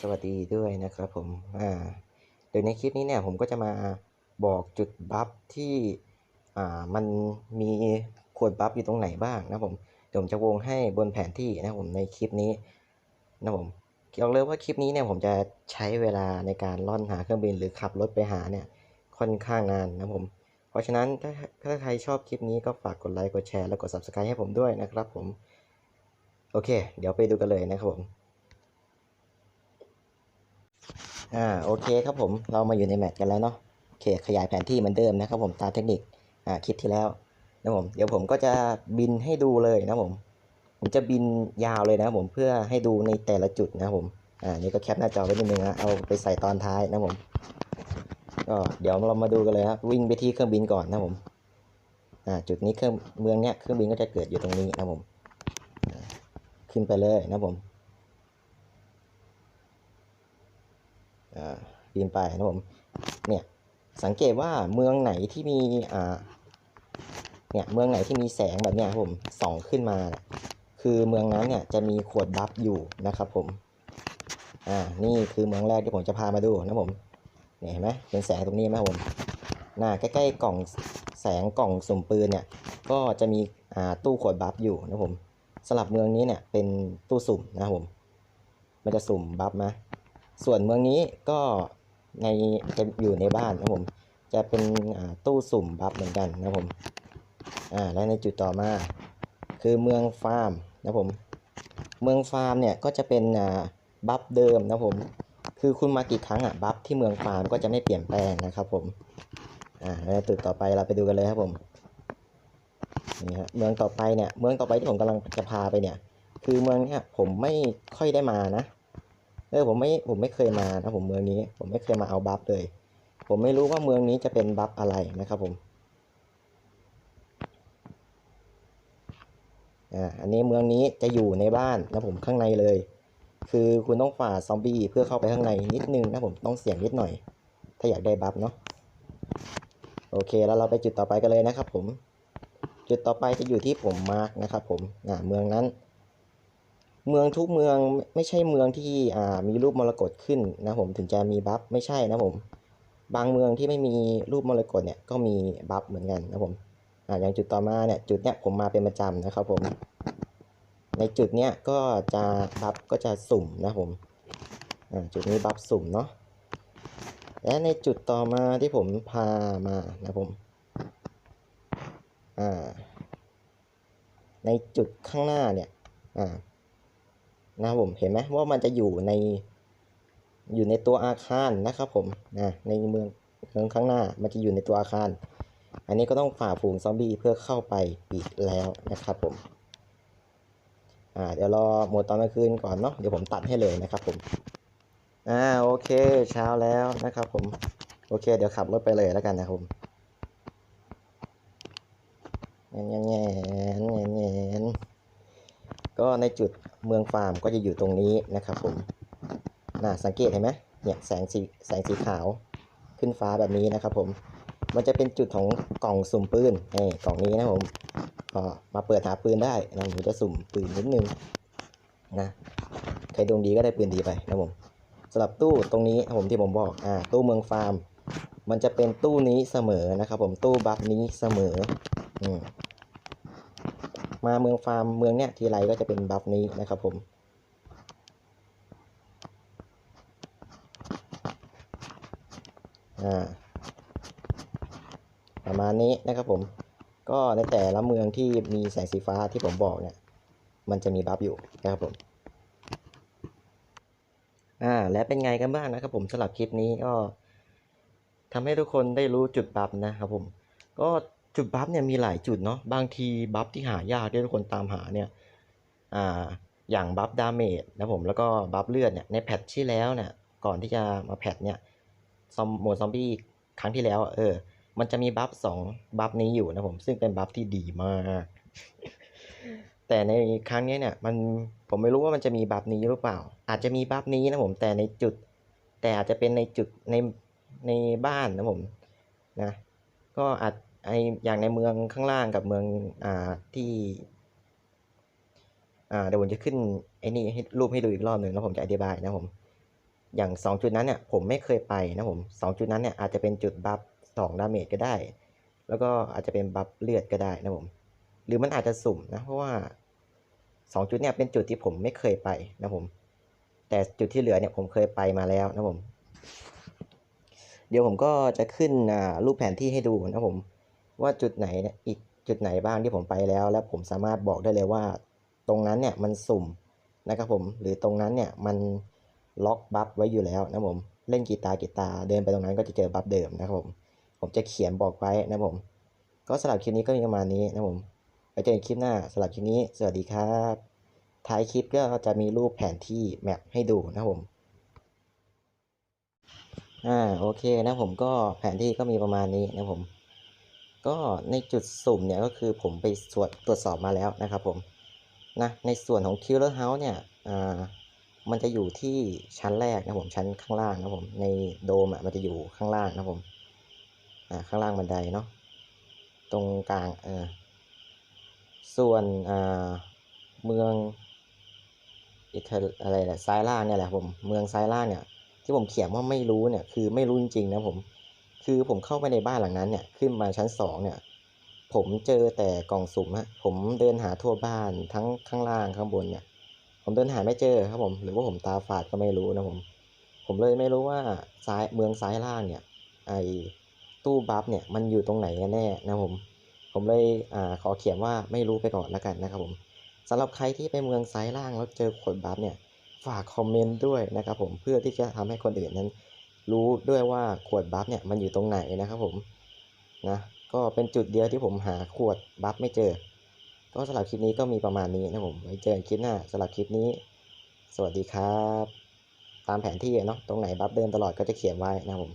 สวัสดีด้วยนะครับผม อ่าโดยในคลิปนี้เนี่ยผมก็จะมาบอกจุดบัฟที่อ่ามันมีขวดบัฟอยู่ตรงไหนบ้างนะผมเดี๋ยวผมจะวงให้บนแผนที่นะผมในคลิปนี้นะครับผมเกี่ยวเลยว่าคลิปนี้เนี่ยผมจะใช้เวลาในการล่อนหาเครื่องบินหรือขับรถไปหาเนี่ยค่อนข้างนานนะผม เพราะฉะนั้นถ้าถ้าใครชอบคลิปนี้ก็ฝากกดไลค์กดแชร์แล้วกด subscribe ให้ผมด้วยนะครับผม โอเค เดี๋ยวไปดูกันเลยนะครับผม อ่าโอเคครับผมเรามาอยู่ในแมตช์กันแล้วเนาะโอเคขยายแผนที่เหมือนเดิมนะครับผมตามเทคนิคอ่าคลิปที่แล้วนะผมเดี๋ยวผมก็จะบินให้ดูเลยนะผมผมจะบินยาวเลยนะผมเพื่อให้ดูในแต่ละจุดนะผมอ่านี่ก็แคปหน้าจอไว้นิดนึงนะเอาไปใส่ตอนท้ายนะผมก็เดี๋ยวเรามาดูกันเลยครับวิ่งไปที่เครื่องบินก่อนนะผมอ่าจุดนี้เครื่องเมืองเนี้ยเครื่องบินก็จะเกิดอยู่ตรงนี้นะผมขึ้นไปเลยนะผม อ่าบินไปนะผมเนี่ยสังเกตว่าเมืองไหนที่มีอ่าเนี่ยเมืองไหนที่มีแสงแบบเนี้ยผมส่องขึ้นมาคือเมืองนั้นเนี่ยจะมีขวดบัฟอยู่นะครับผมอ่านี่คือเมืองแรกที่ผมจะพามาดูนะผมเนี่ยเห็นไหมเป็นแสงตรงนี้ไหมผมหน้าใกล้ๆกล่องแสงกล่องสุ่มปืนเนี่ยก็จะมีอ่าตู้ขวดบัฟอยู่นะผมสลับเมืองนี้เนี่ยเป็นตู้สุ่มนะครับผมมันจะสุ่มบัฟนะ ส่วนเมืองนี้ก็ในจะอยู่ในบ้านนะผม จะเป็นตู้สุ่มบัฟเหมือนกันนะผมอ่าและในจุดต่อมา คือเมืองฟาร์มนะผม เมืองฟาร์มเนี่ยก็จะเป็นอ่าบัฟเดิมนะผม คือคุณมากี่ครั้งอะบัฟที่เมืองฟาร์มก็จะไม่เปลี่ยนแปลงนะครับผมอ่าและจุดต่อไปเราไปดูกันเลยครับผมนี่ฮะเมืองต่อไปเนี่ยเมืองต่อไปที่ผมกำลังจะพาไปเนี่ย คือเมืองเนี่ยผมไม่ค่อยได้มานะ ออผมไม่ผมไม่เคยมานะผมเมืองนี้ ผมไม่เคยมาเอาบัฟเลย ผมไม่รู้ว่าเมืองนี้จะเป็นบัฟอะไรนะครับผมอ่าอันนี้เมืองนี้จะอยู่ในบ้านนะผมข้างในเลย คือคุณต้องฝ่าซอมบี้เพื่อเข้าไปข้างในนิดนึงนะผมต้องเสี่ยงนิดหน่อย ถ้าอยากได้บัฟเนาะโอเคแล้วเราไปจุดต่อไปกันเลยนะครับผม จุดต่อไปจะอยู่ที่ผมมาร์กนะครับผมอ่าเมืองนั้น เมืองทุกเมืองไม่ใช่เมืองที่อ่ามีรูปมรกตขึ้นนะผมถึงจะมีบัฟไม่ใช่นะผม บางเมืองที่ไม่มีรูปมรกตเนี่ยก็มีบัฟเหมือนกันนะผมอ่าอย่างจุดต่อมาเนี่ยจุดเนี้ยผมมาเป็นประจำนะครับผมในจุดเนี้ยก็จะบัฟก็จะสุ่มนะผมอ่าจุดนี้บัฟสุ่มเนาะและในจุดต่อมาที่ผมพามานะผมอ่าในจุดข้างหน้าเนี่ยอ่า นะครับผมเห็นไหมว่ามันจะอยู่ในอยู่ในตัวอาคารนะครับผมนะในเมืองเมืองข้างหน้ามันจะอยู่ในตัวอาคาร อันนี้ก็ต้องฝ่าฝูงซอมบี้เพื่อเข้าไปอีกแล้วนะครับผมอ่าเดี๋ยวรอโหมดตอนกลางคืนก่อนเนาะเดี๋ยวผมตัดให้เลยนะครับผมอ่าโอเคเช้าแล้วนะครับผมโอเค เดี๋ยวขับรถไปเลยแล้วกันนะครับผมแง่แง่แง่แง่แง่ ก็ในจุดเมืองฟาร์มก็จะอยู่ตรงนี้นะครับผมน่าสังเกตเห็นไหมเนี่ยแสงสีแสงสีขาวขึ้นฟ้าแบบนี้นะครับผม มันจะเป็นจุดของกล่องสุ่มปืนนี่กล่องนี้นะผมก็มาเปิดหาปืนได้นะผมจะสุ่มปืนนิดนึงนะใครดวงดีก็ได้ปืนดีไปนะผมสำหรับตู้ตรงนี้นะผมที่ผมบอกอ่าตู้เมืองฟาร์ม มันจะเป็นตู้นี้เสมอนะครับผมตู้บัฟนี้เสมออืม มาเมืองฟาร์มเมืองเนี้ยทีไรก็จะเป็นบัฟนี้นะครับผมประมาณนี้นะครับผมก็ในแต่ละเมืองที่มีแสงสีฟ้าที่ผมบอกเนี่ย มันจะมีบัฟอยู่นะครับผมอ่าและเป็นไงกันบ้างนะครับผมสำหรับคลิปนี้ก็ทำให้ทุกคนได้รู้จุดบัฟนะครับผมก็ จุดบัฟเนี่ยมีหลายจุดเนาะบางทีบัฟที่หายากที่ทุกคนตามหาเนี่ยอ่าอย่างบัฟดาเมจนะผมแล้วก็บัฟเลือดเนี่ยในแพทที่แล้วเนี่ยก่อนที่จะมาแพทเนี่ยซอมหมดซอมบี้ครั้งที่แล้วเออ มันจะมีบัฟสองบัฟนี้อยู่นะผมซึ่งเป็นบัฟที่ดีมากแต่ในครั้งนี้เนี่ยมันผมไม่รู้ว่ามันจะมีบัฟนี้หรือเปล่า อาจจะมีบัฟนี้นะผมแต่ในจุด แต่อาจจะเป็นในจุดในในบ้านนะผมนะ ก็อาจ ไออย่างในเมืองข้างล่างกับเมืองอ่าที่ อ่าเดี๋ยวผมจะขึ้นไอ้นี่ให้รูปให้ดูอีกรอบหนึ่งแล้วผมจะอธิบายนะผม อย่าง 2 จุดนั้นเนี่ยผมไม่เคยไปนะผม2จุดนั้นเนี่ยอาจจะเป็นจุดบัฟ2ดาเมจก็ได้ แล้วก็อาจจะเป็นบัฟเลือดก็ได้นะผมหรือมันอาจจะสุ่มนะเพราะว่า 2 จุดเนี่ยเป็นจุดที่ผมไม่เคยไปนะผม แต่จุดที่เหลือเนี่ยผมเคยไปมาแล้วนะผม เดี๋ยวผมก็จะขึ้นอ่ารูปแผนที่ให้ดูนะผม ว่าจุดไหนเนี่ยอีกจุดไหนบ้างที่ผมไปแล้ว แล้วผมสามารถบอกได้เลยว่า ตรงนั้นเนี่ยมันสุ่มนะครับผมหรือตรงนั้นเนี่ยมันล็อกบัฟไว้อยู่แล้วนะผมเล่นกีตาร์กีตาร์เดินไปตรงนั้นก็จะเจอบัฟเดิมนะครับผมผมจะเขียนบอกไว้นะผม ก็สำหรับคลิปนี้ก็มีประมาณนี้นะผมไว้เจอกันคลิปหน้าสำหรับคลิปนี้ สวัสดีครับท้ายคลิปก็จะมีรูปแผนที่แมปให้ดูนะผมอ่าโอเคนะผมก็แผนที่ก็มีประมาณนี้นะผม ก็ในจุดสุ่มเนี่ยก็คือผมไปตรวจตรวจสอบมาแล้วนะครับผมนะในส่วนของ Killer House เนี่ยอ่ามันจะอยู่ที่ชั้นแรกนะผมชั้นข้างล่างนะผมในโดมอะมันจะอยู่ข้างล่างนะผมอ่าข้างล่างบันไดเนาะตรงกลางเออส่วนอ่าเมืองอิตาอะไรแหละซ้ายล่างเนี่ยแหละผมเมืองซ้ายล่างเนี่ยที่ผมเขียนว่าไม่รู้เนี่ยคือไม่รู้จริงๆนะผม คือผมเข้าไปในบ้านหลังนั้นเนี่ยขึ้นมาชั้นสองเนี่ย ผมเจอแต่กล่องสุ่มฮะผมเดินหาทั่วบ้านทั้งข้างล่างข้างบนเนี่ย ผมเดินหาไม่เจอครับผมหรือว่าผมตาฝาดก็ไม่รู้นะผมผมเลยไม่รู้ว่าซ้ายเมืองซ้ายล่างเนี่ย ไอตู้บัฟเนี่ยมันอยู่ตรงไหนกันแน่นะผม ผมเลยอ่าขอเขียนว่าไม่รู้ไปก่อนแล้วกันนะครับผมสำหรับใครที่ไปเมืองซ้ายล่างแล้วเจอขวดบัฟเนี่ยฝากคอมเมนต์ด้วยนะครับผมเพื่อที่จะทำให้คนอื่นนั้น รู้ด้วยว่าขวดบัฟเนี่ยมันอยู่ตรงไหนนะครับผมนะก็เป็นจุดเดียวที่ผมหาขวดบัฟไม่เจอ ก็สำหรับคลิปนี้ก็มีประมาณนี้นะผมไว้เจอกันคลิปหน้าสำหรับคลิปนี้ สวัสดีครับ ตามแผนที่เนาะตรงไหนบัฟเดินตลอดก็จะเขียนไว้นะผม